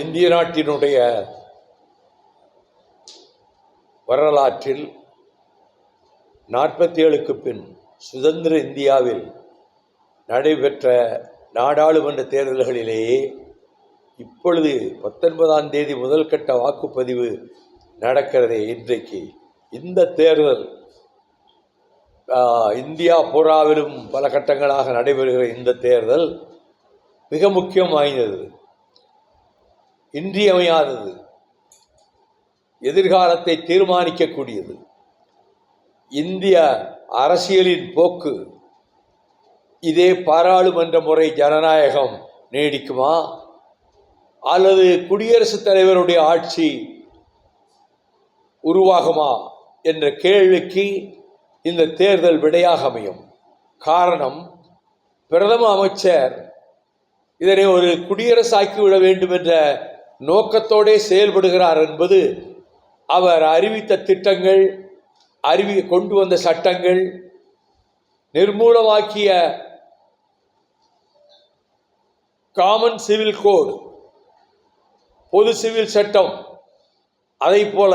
இந்திய நாட்டினுடைய வரலாற்றில் நாற்பத்தி ஏழுக்கு பின் சுதந்திர இந்தியாவில் நடைபெற்ற நாடாளுமன்ற தேர்தல்களிலேயே இப்பொழுது பத்தொன்பதாம் தேதி முதல் கட்ட வாக்குப்பதிவு நடக்கிறதே இன்றைக்கு. இந்த தேர்தல் இந்தியா பூராவிலும் பல கட்டங்களாக நடைபெறுகிற இந்த தேர்தல் மிக முக்கியம் வாய்ந்தது. இன்றியமையாதது. எதிர்காலத்தை தீர்மானிக்கக்கூடியது. இந்திய அரசியலின் போக்கு இதே பாராளுமன்ற முறை ஜனநாயகம் நீடிக்குமா? அல்லது குடியரசுத் தலைவருடைய ஆட்சி உருவாகுமா என்ற கேள்விக்கு இந்த தேர்தல் விடையாக அமையும். காரணம் பிரதம அமைச்சர் இதனை ஒரு குடியரசாக்கிவிட வேண்டும் என்ற நோக்கத்தோடே செயல்படுகிறார் என்பது அவர் அறிவித்த திட்டங்கள் அறிவி கொண்டு வந்த சட்டங்கள் நிர்மூலமாக்கிய காமன் சிவில் கோடு பொது சிவில் சட்டம் அதை போல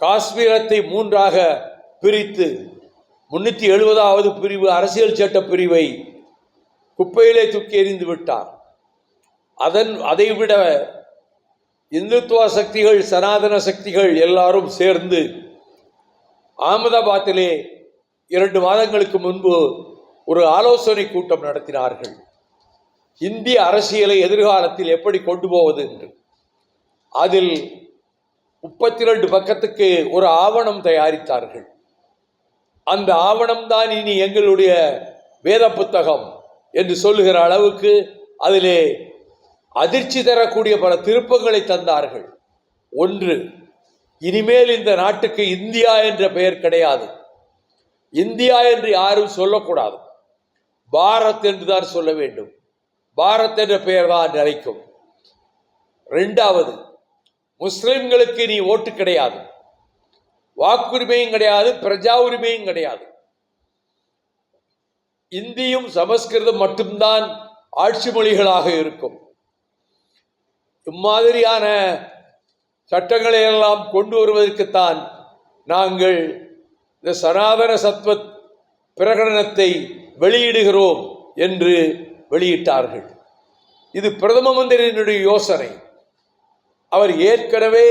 காஷ்மீரத்தை மூன்றாக பிரித்து முன்னூற்றி எழுபதாவது பிரிவு அரசியல் சட்ட பிரிவை குப்பையிலே தூக்கி எறிந்து விட்டார். அதன் அதைவிட இந்துத்துவ சக்திகள் சனாதன சக்திகள் எல்லாரும் சேர்ந்து அகமதாபாத்திலே இரண்டு மாதங்களுக்கு முன்பு ஒரு ஆலோசனை கூட்டம் நடத்தினார்கள். இந்திய அரசியலை எதிர்காலத்தில் எப்படி கொண்டு போவது என்று. அதில் முப்பத்தி ரெண்டு பக்கத்துக்கு ஒரு ஆவணம் தயாரித்தார்கள். அந்த ஆவணம் தான் இனி எங்களுடைய வேத புத்தகம் என்று சொல்லுகிற அளவுக்கு அதிலே அதிர்ச்சி தரக்கூடிய பல திருப்பங்களை தந்தார்கள். ஒன்று இனிமேல் இந்த நாட்டுக்கு இந்தியா என்ற பெயர் கிடையாது. இந்தியா என்று யாரும் சொல்லக்கூடாது. பாரத் என்று தான் சொல்ல வேண்டும். பாரத் என்ற பெயர் தான் நிலைக்கும். ரெண்டாவது முஸ்லிம்களுக்கு நீ ஓட்டு கிடையாது. வாக்குரிமையும் கிடையாது பிரஜா உரிமையும் கிடையாது. இந்தியும் சமஸ்கிருதம் மட்டும்தான் ஆட்சி மொழிகளாக இருக்கும். இம்மாதிரியான சட்டங்களை எல்லாம் கொண்டு வருவதற்குத்தான் நாங்கள் இந்த சனாதன சத்வ பிரகடனத்தை வெளியிடுகிறோம் என்று வெளியிட்டார்கள். இது பிரதம மந்திரியினுடைய யோசனை. அவர் ஏற்கனவே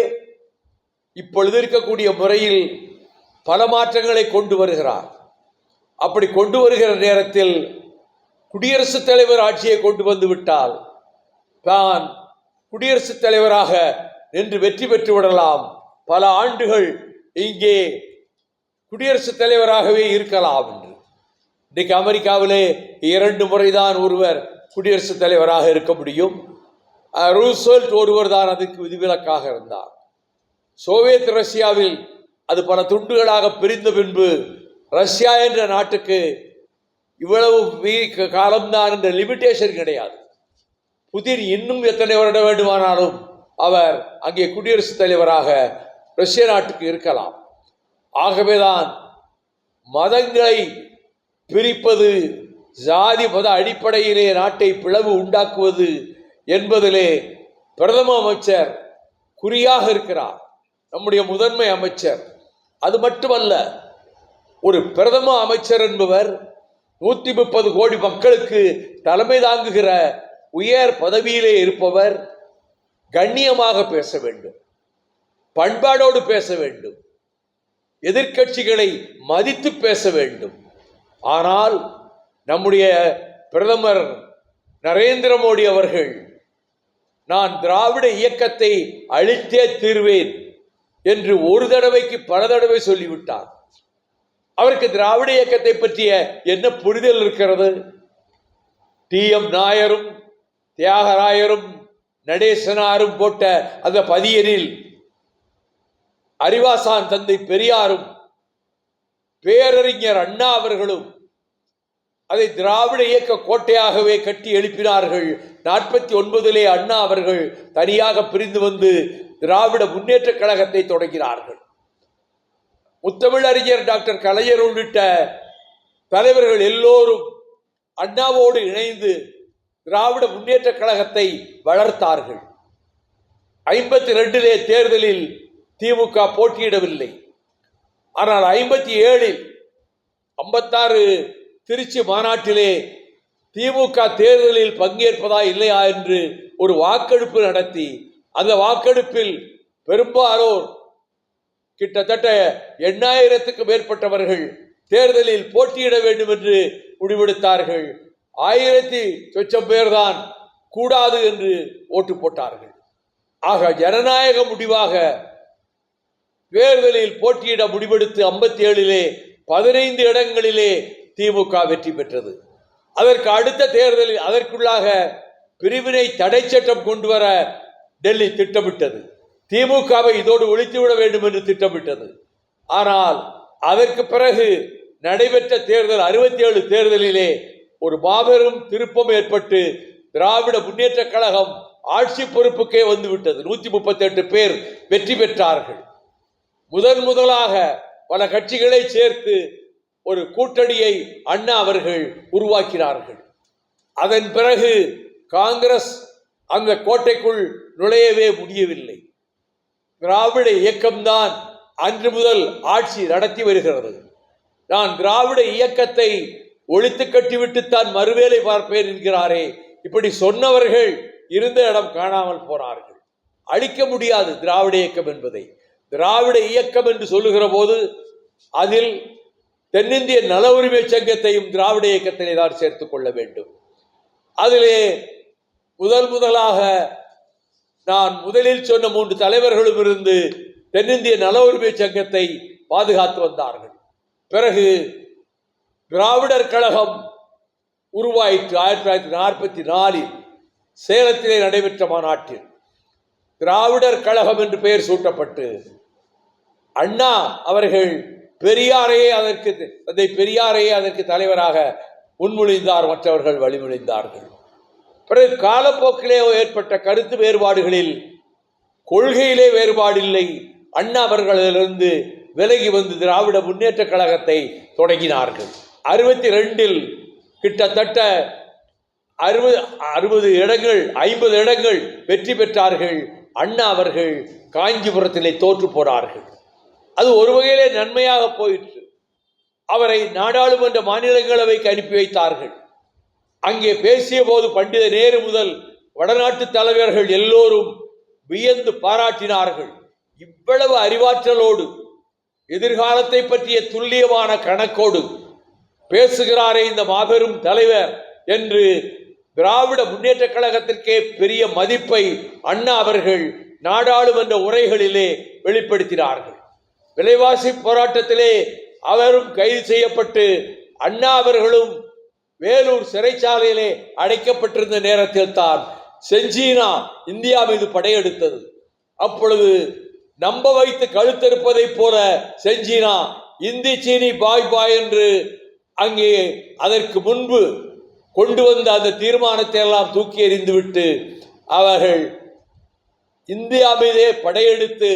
இப்பொழுது இருக்கக்கூடிய முறையில் பல மாற்றங்களை கொண்டு வருகிறார். அப்படி கொண்டு வருகிற நேரத்தில் குடியரசுத் தலைவர் ஆட்சியை கொண்டு வந்து விட்டால் தான் குடியரசுத் தலைவராக நின்று வெற்றி பெற்று விடலாம். பல ஆண்டுகள் இங்கே குடியரசுத் தலைவராகவே இருக்கலாம் என்று. இன்றைக்கு அமெரிக்காவிலே இரண்டு முறைதான் ஒருவர் குடியரசுத் தலைவராக இருக்க முடியும். ரூசல்ட் ஒருவர் தான் அதுக்கு விதிவிலக்காக இருந்தார். சோவியத் ரஷ்யாவில் அது பல துண்டுகளாக பிரிந்த பின்பு ரஷ்யா என்ற நாட்டுக்கு இவ்வளவு வீ- காலம்தான் என்ற லிமிட்டேஷன் கிடையாது. புதிர் இன்னும் எத்தனை வருடம் வேண்டுமானாலும் அவர் அங்கே குடியரசுத் தலைவராக ரஷ்ய நாட்டுக்கு இருக்கலாம். ஆகவேதான் மதங்களை பிரிப்பது ஜாதி மத அடிப்படையிலே நாட்டை பிளவு உண்டாக்குவது என்பதிலே பிரதம அமைச்சர் குறியாக இருக்கிறார். நம்முடைய முதன்மை அமைச்சர். அது மட்டுமல்ல ஒரு பிரதம அமைச்சர் என்பவர் நூற்றி முப்பது கோடி மக்களுக்கு தலைமை தாங்குகிற உயர் பதவியிலே இருப்பவர் கண்ணியமாக பேச வேண்டும் பண்பாடோடு பேச வேண்டும் எதிர்க்கட்சிகளை மதித்து பேச வேண்டும். ஆனால் நம்முடைய பிரதமர் நரேந்திர மோடி அவர்கள் நான் திராவிட இயக்கத்தை அழித்தே தீர்வேன் என்று ஒரு தடவைக்கு பல தடவை சொல்லிவிட்டார். அவருக்கு திராவிட இயக்கத்தை பற்றிய என்ன புரிதல் இருக்கிறது? டி எம் நாயரும் தியாகராயரும் நடேசனாரும் போட்ட அந்த பதியனில் அறிவாசான் தந்தை பெரியாரும் பேரறிஞர் அண்ணா அவர்களும் அதை திராவிட இயக்க கோட்டையாகவே கட்டி எழுப்பினார்கள். நாற்பத்தி ஒன்பதிலே அண்ணா அவர்கள் தனியாக பிரிந்து வந்து திராவிட முன்னேற்ற கழகத்தை தொடங்கினார்கள். முத்தமிழறிஞர் டாக்டர் கலைஞர் உள்ளிட்ட தலைவர்கள் எல்லோரும் அண்ணாவோடு இணைந்து திராவிட முன்னேற்ற கழகத்தை வளர்த்தார்கள். ஐம்பத்தி ரெண்டிலே தேர்தலில் திமுக போட்டியிடவில்லை. ஆனால் ஐம்பத்தி ஏழில் ஐம்பத்தாறு திருச்சி மாநாட்டிலே திமுக தேர்தலில் பங்கேற்பதா இல்லையா என்று ஒரு வாக்கெடுப்பு நடத்தி அந்த வாக்கெடுப்பில் பெரும்பாலோர் கிட்டத்தட்ட எண்ணாயிரத்துக்கு மேற்பட்டவர்கள் தேர்தலில் போட்டியிட வேண்டும் என்று முடிவெடுத்தார்கள். ஆயிரத்தி சொச்சம் பேர்தான் கூடாது என்று ஓட்டு போட்டார்கள். ஆக ஜனநாயக முடிவாக தேர்தலில் போட்டியிட முடிவெடுத்து ஐம்பத்தி ஏழிலே பதினைந்து இடங்களிலே திமுக வெற்றி பெற்றது. அதற்கு அடுத்த தேர்தலில் அதற்குள்ளாக பிரிவினை தடை சட்டம் கொண்டு வர டெல்லி திட்டமிட்டது. திமுகவை இதோடு ஒழித்துவிட வேண்டும் என்று திட்டமிட்டது. ஆனால் அதற்கு பிறகு நடைபெற்ற தேர்தல் அறுபத்தி ஏழு தேர்தலிலே ஒரு மாபெரும் திருப்பம் ஏற்பட்டு திராவிட முன்னேற்ற கழகம் ஆட்சி பொறுப்புக்கே வந்துவிட்டது. நூத்தி முப்பத்தி எட்டு பேர் வெற்றி பெற்றார்கள். முதன் முதலாக பல கட்சிகளை சேர்த்து ஒரு கூட்டணியை அண்ணா அவர்கள் உருவாக்கினார்கள். அதன் பிறகு காங்கிரஸ் அந்த கோட்டைக்குள் நுழையவே முடியவில்லை. திராவிட இயக்கம்தான் அன்று முதல் ஆட்சி நடத்தி வருகிறது. நான் திராவிட இயக்கத்தை ஒழித்து கட்டிவிட்டுத்தான் மறுவேலை பார்ப்பேன் என்கிறாரே. இப்படி சொன்னவர்கள் இருந்த இடம் காணாமல் போனார்கள். அழிக்க முடியாது திராவிட இயக்கம் என்பதை. திராவிட இயக்கம் என்று சொல்லுகிற போது அதில் தென்னிந்திய நல உரிமை சங்கத்தையும் திராவிட இயக்கத்திலே தான் சேர்த்துக் கொள்ள வேண்டும். அதிலே முதல் முதலாக நான் முதலில் சொன்ன மூன்று தலைவர்களும் இருந்து தென்னிந்திய நல உரிமை சங்கத்தை பாதுகாத்து வந்தார்கள். பிறகு திராவிடர் கழகம் உருவாயிற்று ஆயிரத்தி தொள்ளாயிரத்தி நாற்பத்தி நாலில் சேலத்திலே நடைபெற்ற மாநாட்டில். திராவிடர் கழகம் என்று பெயர் சூட்டப்பட்டு அண்ணா அவர்கள் பெரியாரையே அதற்கு தந்தை பெரியாரையே அதற்கு தலைவராக முன்மொழிந்தார் மற்றவர்கள் வழிமொழிந்தார்கள். பிறகு காலப்போக்கிலே ஏற்பட்ட கருத்து வேறுபாடுகளில் கொள்கையிலே வேறுபாடு இல்லை அண்ணா அவர்களிலிருந்து விலகி வந்து திராவிட முன்னேற்ற கழகத்தை தொடங்கினார்கள். அறுபத்தி ரெண்டில் கிட்டத்தட்ட அறுபது அறுபது இடங்கள் ஐம்பது இடங்கள் வெற்றி பெற்றார்கள். அண்ணா அவர்கள் காஞ்சிபுரத்திலே தோற்று போனார்கள். அது ஒரு வகையிலே நன்மையாக போயிற்று. அவரை நாடாளுமன்ற மாநிலங்களவைக்கு அனுப்பி வைத்தார்கள். அங்கே பேசிய போது பண்டித நேரு முதல் வடநாட்டு தலைவர்கள் எல்லோரும் வியந்து பாராட்டினார்கள். இவ்வளவு அறிவாற்றலோடு எதிர்காலத்தை பற்றிய துல்லியமான கணக்கோடு பேசுகிறாரே இந்த மாபெரும் தலைவர் என்று திராவிட முன்னேற்ற கழகத்திற்கே பெரிய மதிப்பை அண்ணா அவர்கள் நாடாளுமன்ற உரைகளிலே வெளிப்படுத்தினார்கள். விலைவாசி போராட்டத்திலே அவரும் கைது செய்யப்பட்டு அண்ணா அவர்களும் வேலூர் சிறைச்சாலையிலே அடைக்கப்பட்டிருந்த நேரத்தில் தான் செஞ்சீனா இந்தியா மீது படையெடுத்தது. அப்பொழுது நம்ப வைத்து கழுத்தெடுப்பதைப் போல செஞ்சீனா இந்தி சீனி பாய் பாய் என்று அங்கே அதற்கு முன்பு கொண்டு வந்த அந்த தீர்மானத்தை எல்லாம் தூக்கி எறிந்துவிட்டு அவர்கள் இந்தியா மீதே படையெடுத்து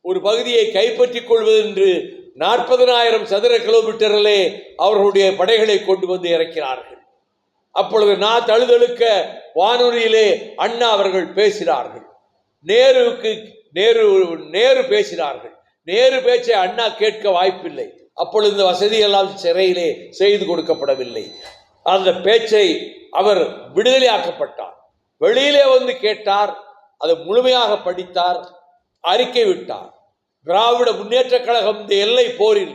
ஒரு பகுதியை கைப்பற்றிக் கொள்வது என்று நாற்பதனாயிரம் சதுர கிலோமீட்டரிலே அவர்களுடைய படைகளை கொண்டு வந்து இறக்கிறார்கள் அப்பொழுது நான் தழுதழுக்க வானொலியிலே அண்ணா அவர்கள் பேசினார்கள். நேருவுக்கு நேரு நேரு பேசினார்கள். நேரு பேச்சை அண்ணா கேட்க வாய்ப்பில்லை. அப்பொழுது இந்த வசதியெல்லாம் சிறையிலே செய்து கொடுக்கப்படவில்லை. அந்த பேச்சை அவர் விடுதலையாக்கப்பட்டார். வெளியிலே வந்து கேட்டார் அதை முழுமையாக படித்தார் அறிக்கை விட்டார். திராவிட முன்னேற்ற கழகம் இந்த எல்லை போரில்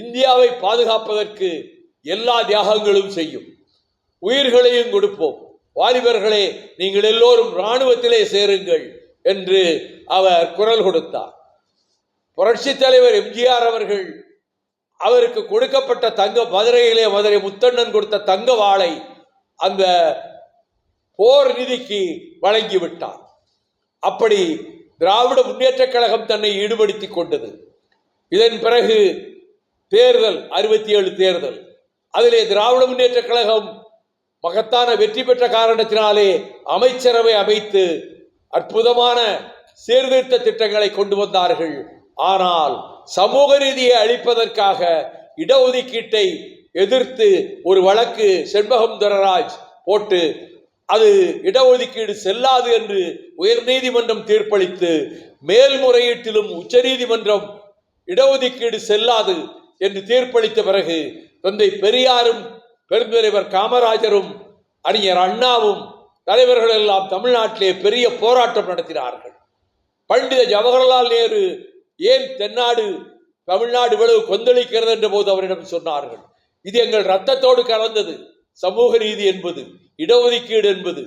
இந்தியாவை பாதுகாப்பதற்கு எல்லா தியாகங்களும் செய்யும். உயிர்களையும் கொடுப்போம். வாலிபர்களே நீங்கள் எல்லோரும் இராணுவத்திலே சேருங்கள் என்று அவர் குரல் கொடுத்தார். புரட்சி தலைவர் எம்ஜிஆர் அவர்கள் அவருக்கு கொடுக்கப்பட்ட தங்க மதுரையிலே மதுரை முத்தண்ணன் கொடுத்த தங்க வாளை அந்த போர் நிதிக்கு வழங்கிவிட்டார். அப்படி திராவிட முன்னேற்ற கழகம் தன்னை ஈடுபடுத்திக் கொண்டது. இதன் பிறகு தேர்தல் அறுபத்தி ஏழு தேர்தல். அதிலே திராவிட முன்னேற்ற கழகம் மகத்தான வெற்றி பெற்ற காரணத்தினாலே அமைச்சரவை அமைத்து அற்புதமான சீர்திருத்த திட்டங்களை கொண்டு வந்தார்கள். ஆனால் சமூக ரீதியை அளிப்பதற்காக இடஒதுக்கீட்டை எதிர்த்து ஒரு வழக்கு செண்பகம் துரராஜ் போட்டு அது இடஒதுக்கீடு செல்லாது என்று உயர்நீதிமன்றம் தீர்ப்பளித்து மேல்முறையீட்டிலும் உச்சநீதிமன்றம் இடஒதுக்கீடு செல்லாது என்று தீர்ப்பளித்த பிறகு தந்தை பெரியாரும் பெருந்தலைவர் காமராஜரும் அறிஞர் அண்ணாவும் தலைவர்கள் எல்லாம் தமிழ்நாட்டிலே பெரிய போராட்டம் நடத்தினார்கள். பண்டித ஜவஹர்லால் நேரு ஏன் தென்னாடு தமிழ்நாடு இவ்வளவு கொந்தளிக்கிறது என்ற போது அவரிடம் சொன்னார்கள். இது எங்கள் ரத்தத்தோடு கலந்தது. சமூக நீதி என்பது இடஒதுக்கீடு என்பது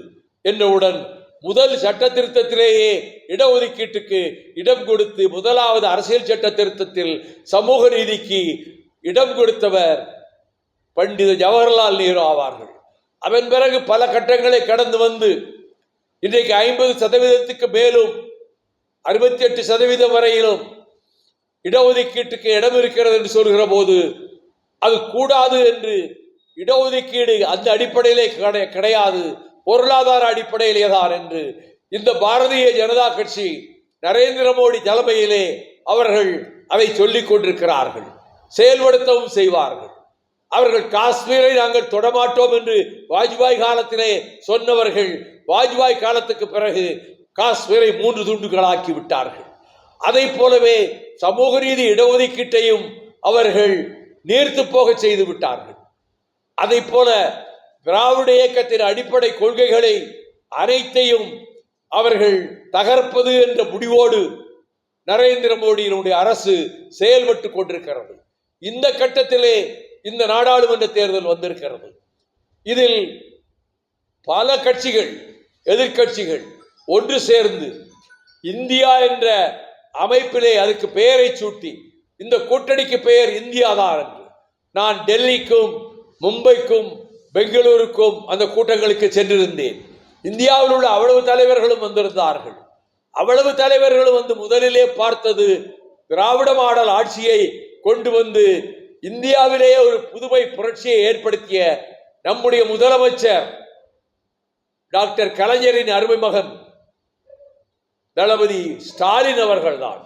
என்றவுடன் முதல் சட்ட திருத்தத்திலேயே இடஒதுக்கீட்டுக்கு இடம் கொடுத்து முதலாவது அரசியல் சட்ட திருத்தத்தில் சமூக நீதிக்கு இடம் கொடுத்தவர் பண்டித ஜவஹர்லால் நேரு ஆவார்கள். அதன் பிறகு பல கட்டங்களை கடந்து வந்து இன்றைக்கு ஐம்பது சதவீதத்துக்கு மேலும் அறுபத்தி எட்டு சதவீதம் வரையிலும் இடஒதுக்கீட்டுக்கு இடம் இருக்கிறது என்று சொல்கிற போது அது கூடாது என்று இடஒதுக்கீடு அந்த அடிப்படையிலே கிடையாது. பொருளாதார அடிப்படையிலே தான் என்று இந்த பாரதிய ஜனதா கட்சி நரேந்திர மோடி தலைமையிலே அவர்கள் அதை சொல்லிக் கொண்டிருக்கிறார்கள். செயல்படுத்தவும் செய்வார்கள். அவர்கள் காஷ்மீரை நாங்கள் தொடமாட்டோம் என்று வாஜ்பாய் காலத்திலே சொன்னவர்கள் வாஜ்பாய் காலத்துக்கு பிறகு காஷ்மீரை மூன்று துண்டுகளாக்கி விட்டார்கள். அதை போலவே சமூக ரீதி இடஒதுக்கீட்டையும் அவர்கள் நீர்த்து போக செய்து விட்டார்கள். அதை போல திராவிட இயக்கத்தின் அடிப்படை கொள்கைகளை அனைத்தையும் அவர்கள் தகர்ப்பது என்ற முடிவோடு நரேந்திர மோடியினுடைய அரசு செயல்பட்டு கொண்டிருக்கிறது. இந்த கட்டத்திலே இந்த நாடாளுமன்ற தேர்தல் வந்திருக்கிறது. இதில் பல கட்சிகள் எதிர்க்கட்சிகள் ஒன்று சேர்ந்து இந்தியா என்ற அமைப்பிலே அதுக்கு பெயரை சூட்டி இந்த கூட்டணிக்கு பெயர் இந்தியா தான் என்று. நான் டெல்லிக்கும் மும்பைக்கும் பெங்களூருக்கும் அந்த கூட்டங்களுக்கு சென்றிருந்தேன். இந்தியாவில் உள்ள அவ்வளவு தலைவர்களும் வந்திருந்தார்கள். அவ்வளவு தலைவர்களும் வந்து முதலிலே பார்த்தது திராவிட மாடல் ஆட்சியை கொண்டு வந்து இந்தியாவிலேயே ஒரு புதுமை புரட்சியை ஏற்படுத்திய நம்முடைய முதலமைச்சர் டாக்டர் கலைஞரின் அருமை மகன் தளபதி ஸ்டாலின் அவர்கள்தான்.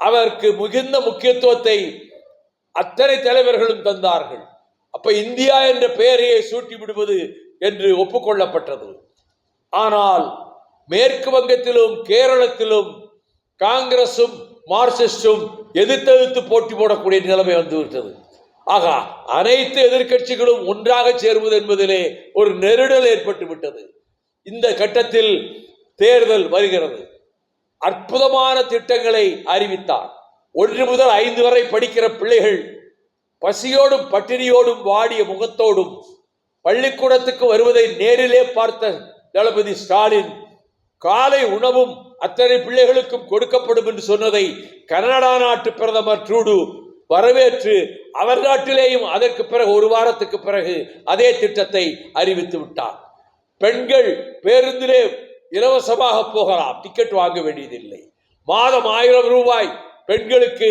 அவருக்கு மிகுந்த முக்கியத்துவத்தை அத்தனை தலைவர்களும் தந்தார்கள். அப்ப இந்தியா என்ற பெயரையே சூட்டி விடுவது என்று ஒப்புக்கொள்ளப்பட்டது. ஆனால் மேற்கு வங்கத்திலும் கேரளத்திலும் காங்கிரசும் மார்க்சிஸ்டும் எதிர்த்தெதிர்த்து போட்டி போடக்கூடிய நிலைமை வந்துவிட்டது ஆகா அனைத்து எதிர்க்கட்சிகளும் ஒன்றாக சேருவது என்பதிலே ஒரு நெருடல் ஏற்பட்டு விட்டது. இந்த கட்டத்தில் தேர்தல் வருகிறது. அற்புதமான திட்டங்களை அறிவித்தார். ஒன்று முதல் ஐந்து வரை படிக்கிற பிள்ளைகள் பசியோடும் பட்டினியோடும் வாடிய முகத்தோடும் பள்ளிக்கூடத்துக்கு வருவதை நேரிலே பார்த்த தளபதி ஸ்டாலின் காலை உணவும் அத்தனை பிள்ளைகளுக்கும் கொடுக்கப்படும் என்று சொன்னதை கனடா நாட்டு பிரதமர் ட்ரூடு வரவேற்று அவர் நாட்டிலேயும் அதற்கு பிறகு ஒரு வாரத்துக்கு பிறகு அதே திட்டத்தை அறிவித்து விட்டார். பெண்கள் பேருந்திலே இலவசமாக போகலாம். டிக்கெட் வாங்க வேண்டியதில்லை. மாதம் ஆயிரம் ரூபாய் பெண்களுக்கு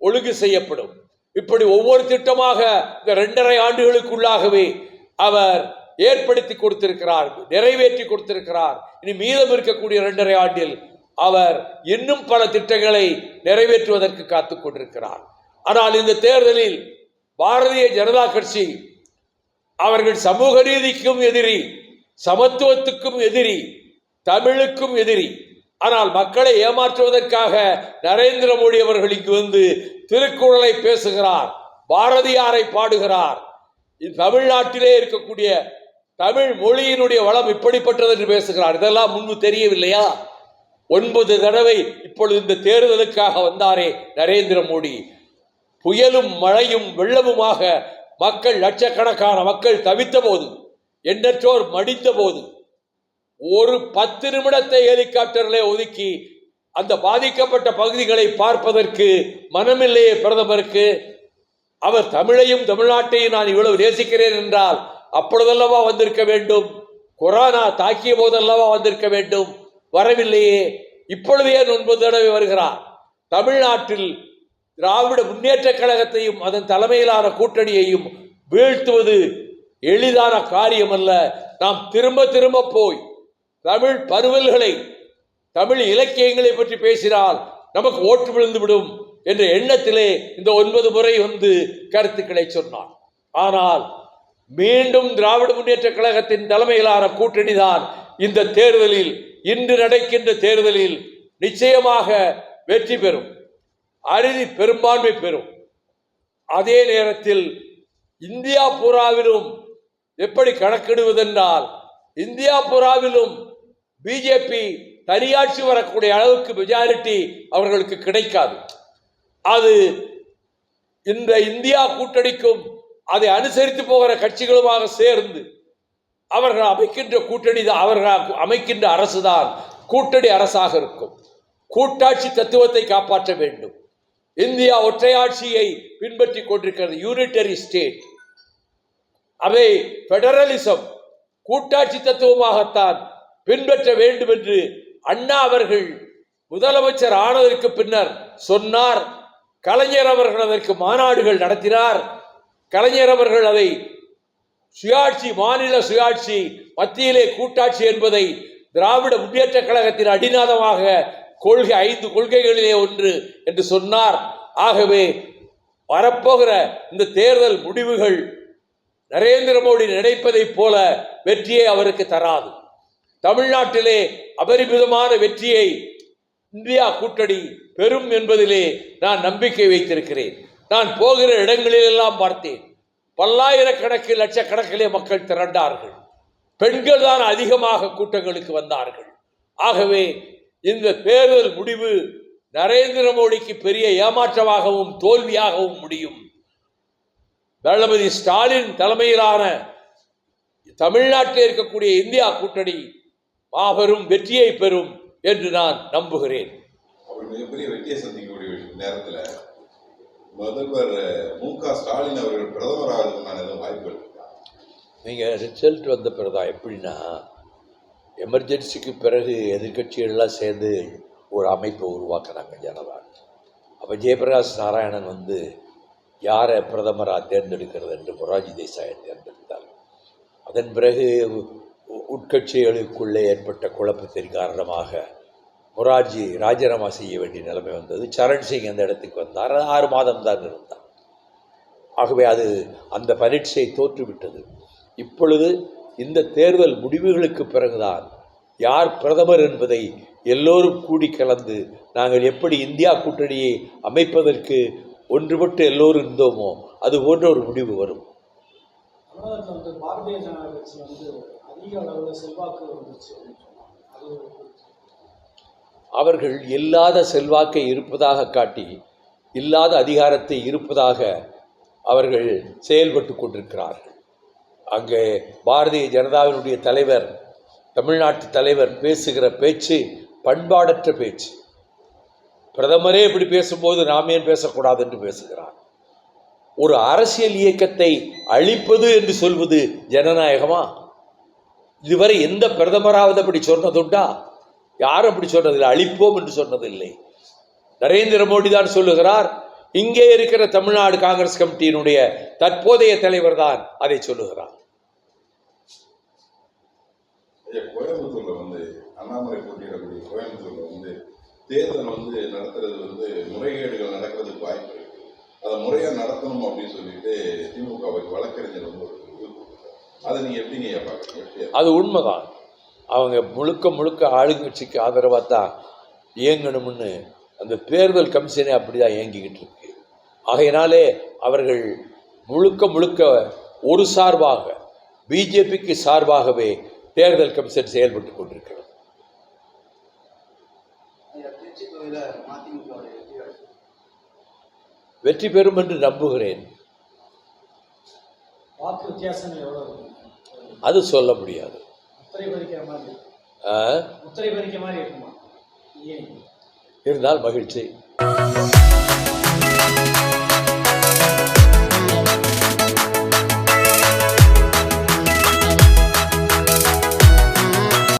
ஒழுங்கு செய்யப்படும். இப்படி ஒவ்வொரு திட்டமாக இந்த ரெண்டரை ஆண்டுகளுக்குள்ளாகவே அவர் ஏற்படுத்தி கொடுத்திருக்கிறார் நிறைவேற்றி கொடுத்திருக்கிறார். இனி மீதம் இருக்கக்கூடிய இரண்டரை ஆண்டில் அவர் இன்னும் பல திட்டங்களை நிறைவேற்றுவதற்கு காத்துக் கொண்டிருக்கிறார். ஆனால் இந்த தேர்தலில் பாரதிய ஜனதா கட்சி அவர்கள் சமூக நீதிக்கும் எதிரி சமத்துவத்துக்கும் எதிரி தமிழுக்கும் எதிரி. ஆனால் மக்களை ஏமாற்றுவதற்காக நரேந்திர மோடி அவர்கள் இங்கு வந்து திருக்குறளை பேசுகிறார் பாரதியாரை பாடுகிறார். இது தமிழ்நாட்டிலே இருக்கக்கூடிய தமிழ் மொழியினுடைய வளம் இப்படிப்பட்டது என்று பேசுகிறார். இதெல்லாம் முன்பு தெரியவில்லையா? ஒன்பது தடவை இப்பொழுது இந்த தேர்தலுக்காக வந்தாரே நரேந்திர மோடி. புயலும் மழையும் வெள்ளமுமாக மக்கள் லட்சக்கணக்கான மக்கள் தவித்த போது எண்ணற்றோர் மடித்த போது ஒரு பத்து நிமிடத்தை ஹெலிகாப்டர்களை ஒதுக்கி அந்த பாதிக்கப்பட்ட பகுதிகளை பார்ப்பதற்கு மனமில்லையே பிரதமருக்கு. அவர் தமிழையும் தமிழ்நாட்டையும் நான் இவ்வளவு நேசிக்கிறேன் என்றால் அப்பொழுதல்லவா வந்திருக்க வேண்டும்? கொரோனா தாக்கிய போதல்லவா வந்திருக்க வேண்டும்? வரவில்லையே. இப்பொழுது ஏன் ஒன்பது தடவை வருகிறார்? தமிழ்நாட்டில் திராவிட முன்னேற்ற கழகத்தையும் அதன் தலைமையிலான கூட்டணியையும் வீழ்த்துவது எளிதான காரியம் அல்ல நாம் திரும்ப திரும்ப போய் தமிழ் பருவல்களை தமிழ் இலக்கியங்களை பற்றி பேசினால் நமக்கு ஓட்டு விழுந்து விடும் என்ற எண்ணத்திலே இந்த ஒன்பது முறை வந்து கருத்துக்களை சொன்னார். ஆனால் மீண்டும் திராவிட முன்னேற்ற கழகத்தின் தலைமையிலான கூட்டணிதான் இந்த தேர்தலில் இன்று நடக்கின்ற தேர்தலில் நிச்சயமாக வெற்றி பெறும் அறுதி பெரும்பான்மை பெறும். அதே நேரத்தில் இந்தியா பூராவிலும் எப்படி கணக்கிடுவதென்றால் இந்தியா பூராவிலும் பிஜேபி தனியாட்சி வரக்கூடிய அளவுக்கு மெஜாரிட்டி அவர்களுக்கு கிடைக்காது. அது இந்த இந்தியா கூட்டணிக்கும் அதை அனுசரித்து போகிற கட்சிகளுமாக சேர்ந்து அவர்கள் அமைக்கின்ற கூட்டணி தான் அவர்கள் அமைக்கின்ற அரசுதான் கூட்டணி அரசாக இருக்கும். கூட்டாட்சி தத்துவத்தை காப்பாற்ற வேண்டும். இந்தியா ஒற்றையாட்சியை பின்பற்றி கொண்டிருக்கிறது யூனிட்டரி ஸ்டேட். அவை பெடரலிசம் கூட்டாட்சி தத்துவமாகத்தான் பின்பற்ற வேண்டும் என்று அண்ணா அவர்கள் முதலமைச்சர் ஆனதற்கு பின்னர் சொன்னார். கலைஞர் அவர்கள் அதற்கு மாநாடுகள் நடத்தினார். கலைஞர் அவர்கள் அதை சுயாட்சி மாநில சுயாட்சி மத்தியிலே கூட்டாட்சி என்பதை திராவிட முன்னேற்ற கழகத்தின் அடிநாதமாக கொள்கை ஐந்து கொள்கைகளிலே ஒன்று என்று சொன்னார். ஆகவே வரப்போகிற இந்த தேர்தல் முடிவுகள் நரேந்திர மோடி நினைப்பதைப் போல வெற்றியை அவருக்கு தராது. தமிழ்நாட்டிலே அபரிமிதமான வெற்றியை இந்தியா கூட்டணி பெறும் என்பதிலே நான் நம்பிக்கை வைத்திருக்கிறேன். நான் போகிற இடங்களிலெல்லாம் பார்த்தேன். பல்லாயிரக்கணக்கில் லட்சக்கணக்கிலே மக்கள் திரண்டார்கள். பெண்கள் தான் அதிகமாக கூட்டங்களுக்கு வந்தார்கள். ஆகவே இந்த தேர்தல் முடிவு நரேந்திர மோடிக்கு பெரிய ஏமாற்றமாகவும் தோல்வியாகவும் முடியும். தளபதி ஸ்டாலின் தலைமையிலான தமிழ்நாட்டில் இருக்கக்கூடிய இந்தியா கூட்டணி மாபெரும் வெற்றியை பெறும் என்று நான் நம்புகிறேன். மிகப்பெரிய வெற்றியை சந்திக்கக்கூடிய நேரத்துல முதல்வர் மு க ஸ்டாலின் அவர்கள் பிரதமர் ஆகிறதுக்கான வாய்ப்புகள் நீங்கள் ரிசல்ட் வந்த பிறகுதான் எப்படின்னா எமர்ஜென்சிக்கு பிறகு எதிர்க்கட்சிகள்லாம் சேர்ந்து ஒரு அமைப்பை உருவாக்குனாங்க ஜனதா. அப்போ ஜெயபிரகாஷ் நாராயணன் வந்து யாரை பிரதமராக தேர்ந்தெடுக்கிறது என்று மொராஜி தேசாயை தேர்ந்தெடுத்தார். அதன் பிறகு உட்கட்சிகளுக்குள்ளே ஏற்பட்ட குழப்பத்தின் காரணமாக மொரார்ஜி ராஜினாமா செய்ய வேண்டிய நிலைமை வந்தது. சரண் சிங் அந்த இடத்துக்கு வந்தார். ஆறு மாதம் தான் இருந்தார். ஆகவே அது அந்த பரீட்சை தோற்றுவிட்டது. இப்பொழுது இந்த தேர்தல் முடிவுகளுக்கு பிறகுதான் யார் பிரதமர் என்பதை எல்லோரும் கூடி கலந்து நாங்கள் எப்படி இந்தியா கூட்டணியை அமைப்பதற்கு ஒன்றுபட்டு எல்லோரும் இருந்தோமோ அது போன்ற ஒரு முடிவு வரும். பாரதிய ஜனதா கட்சி வந்து அதிக அளவில் செல்வாக்கு வந்துச்சு அப்படின்னு சொன்னாங்க. அது அவர்கள் இல்லாத செல்வாக்கை இருப்பதாக காட்டி இல்லாத அதிகாரத்தை இருப்பதாக அவர்கள் செயல்பட்டு கொண்டிருக்கிறார்கள். அங்கே பாரதிய ஜனதாவினுடைய தலைவர் தமிழ்நாட்டு தலைவர் பேசுகிற பேச்சு பண்பாடற்ற பேச்சு. பிரதமரே இப்படி பேசும்போது நாம் ஏன் பேசக்கூடாது என்று பேசுகிறார். ஒரு அரசியல் இயக்கத்தை அழிப்பது என்று சொல்வது ஜனநாயகமா? இதுவரை எந்த பிரதமராவது அப்படி சொன்னதுண்டா? யாரும் அப்படி சொன்னதில்லை? அழிப்போம் என்று சொன்னதில்லை. நரேந்திர மோடி தான் சொல்லுகிறார் இங்கே இருக்கிற தமிழ்நாடு காங்கிரஸ் கமிட்டியினுடைய தற்போதைய தலைவர் தான் அதை சொல்லுகிறார். கோயம்புத்தூர்ல வந்து அண்ணாமலை போட்டியிடக்கூடிய கோயம்புத்தூர்ல வந்து தேர்தல் வந்து நடத்துறது வந்து முறைகேடுகள் நடக்கிறதுக்கு வாய்ப்பு இருக்கு. அதை முறையா நடத்தணும் அப்படின்னு சொல்லிட்டு திமுக வழக்கறிஞர் வந்து அதை நீங்க எப்படி நீங்க பாக்குறீங்க எப்படி அது உண்மைதான். அவங்க முழுக்க முழுக்க ஆளுங்கட்சிக்கு ஆதரவாக தான் இயங்கணும்னு அந்த தேர்தல் கமிஷனே அப்படி தான் இயங்கிக்கிட்டு இருக்கு. ஆகையினாலே அவர்கள் முழுக்க முழுக்க ஒரு சார்பாக பிஜேபிக்கு சார்பாகவே தேர்தல் கமிஷன் செயல்பட்டு கொண்டிருக்கிறது. வெற்றி பெறும் என்று நம்புகிறேன். வாக்கு வித்தியாசங்கள் எவ்வளோ அது சொல்ல முடியாது. இருந்தால் மகிழ்ச்சி.